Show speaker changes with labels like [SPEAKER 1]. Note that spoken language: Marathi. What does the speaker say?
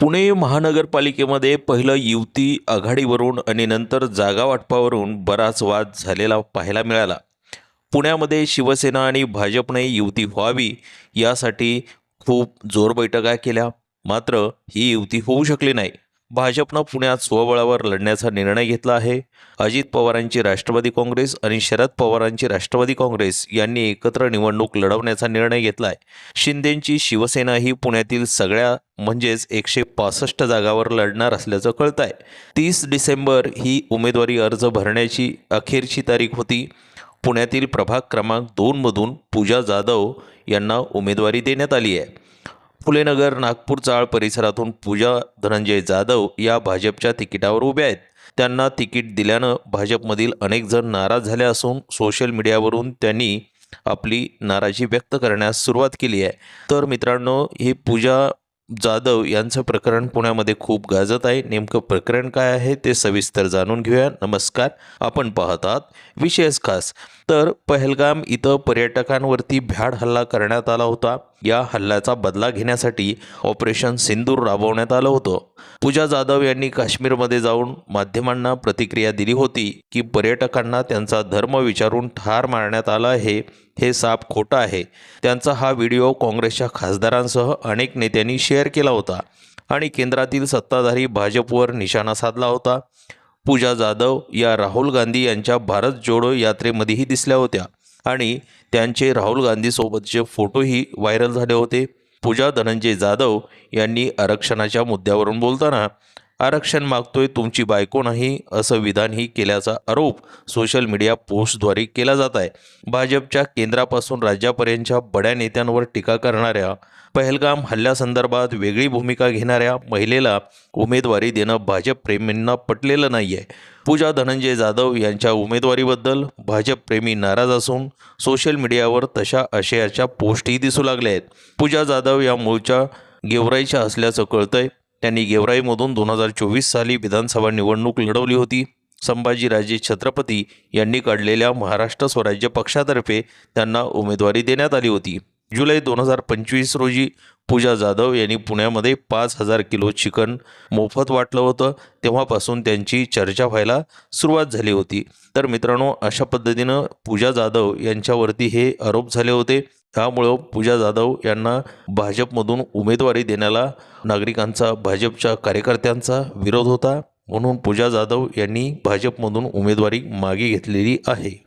[SPEAKER 1] पुणे महानगरपालिकेमध्ये पहिलं युती आघाडीवरून आणि नंतर जागा वाटपावरून बराच वाद झालेला पाहायला मिळाला. पुण्यामध्ये शिवसेना आणि भाजपने युती व्हावी यासाठी खूप जोर बैठका केल्या. मात्र ही युती होऊ शकली नाही. भाजपनं पुण्यात स्वबळावर लढण्याचा निर्णय घेतला आहे. अजित पवारांची राष्ट्रवादी काँग्रेस आणि शरद पवारांची राष्ट्रवादी काँग्रेस यांनी एकत्र निवडणूक लढवण्याचा निर्णय घेतला आहे शिंदेंची शिवसेना ही पुण्यातील सगळ्या म्हणजेच एकशे पासष्ट जागावर लढणार असल्याचं कळत आहे तीस डिसेंबर ही उमेदवारी अर्ज भरण्याची अखेरची तारीख होती. पुण्यातील प्रभाग क्रमांक दोनमधून पूजा जाधव यांना उमेदवारी देण्यात आली आहे. फुलेनगर नागपूर चाळ परिसरातून पूजा धनंजय जाधव या भाजपच्या तिकिटावर उभ्या आहेत. त्यांना तिकीट दिल्यानं भाजपमधील अनेक जण नाराज झाले असून सोशल मीडियावरून त्यांनी आपली नाराजी व्यक्त करण्यास सुरुवात केली आहे. तर मित्रांनो ही पूजा जाधव यांचं प्रकरण पुण्यामध्ये खूप गाजत आहे. नेमकं प्रकरण काय आहे ते सविस्तर जाणून घेऊया. नमस्कार आपण पाहतात विशेष खास. तर पहलगाम इथं पर्यटकांवरती भ्याड हल्ला करण्यात आला होता. या हल्ल्याचा बदला घेण्यासाठी ऑपरेशन सिंदूर राबवण्यात आलं होतं. पूजा जाधव यांनी काश्मीरमध्ये जाऊन माध्यमांना प्रतिक्रिया दिली होती की पर्यटकांना त्यांचा धर्म विचारून ठार मारण्यात आला आहे. हे साप खोटं आहे. त्यांचा हा व्हिडिओ काँग्रेसच्या खासदारांसह अनेक नेत्यांनी शेअर केला होता आणि केंद्रातील सत्ताधारी भाजपवर निशाणा साधला होता. पूजा जाधव या राहुल गांधी यांच्या भारत जोडो यात्रेमध्येही दिसल्या होत्या आणि त्यांचे राहुल गांधीसोबतचे फोटोही व्हायरल झाले होते. पूजा धनंजय जाधव यांनी आरक्षणाच्या मुद्द्यावरून बोलताना आरक्षण मागतोय तुमची बायको नाही असं विधानही केल्याचा आरोप सोशल मीडिया पोस्टद्वारे केला जात आहे. भाजपच्या केंद्रापासून राज्यापर्यंतच्या बड्या नेत्यांवर टीका करणाऱ्या पहलगाम हल्ल्यासंदर्भात वेगळी भूमिका घेणाऱ्या महिलेला उमेदवारी देणं भाजप प्रेमींना पटलेलं नाही आहे पूजा धनंजय जाधव यांच्या उमेदवारीबद्दल भाजप प्रेमी नाराज असून सोशल मीडियावर तशा आशयाच्या पोस्टही दिसू लागल्या आहेत. पूजा जाधव या मूळच्या गेवराईच्या असल्याचं कळतंय. त्यांनी गेवराईमधून दोन हजार चोवीस साली विधानसभा निवडणूक लढवली होती. संभाजीराजे छत्रपती यांनी काढलेल्या महाराष्ट्र स्वराज्य पक्षातर्फे त्यांना उमेदवारी देण्यात आली होती. जुलै दोन हजार पंचवीस रोजी पूजा जाधव यांनी पुण्यामध्ये पाच हजार किलो चिकन मोफत वाटलं होतं. तेव्हापासून त्यांची चर्चा व्हायला सुरुवात झाली होती. तर मित्रांनो अशा पद्धतीनं पूजा जाधव यांच्यावरती हे आरोप झाले होते. त्यामुळं पूजा जाधव यांना भाजपमधून उमेदवारी देण्याला नागरिकांचा भाजपच्या कार्यकर्त्यांचा विरोध होता. म्हणून पूजा जाधव यांनी भाजपमधून उमेदवारी मागे घेतलेली आहे.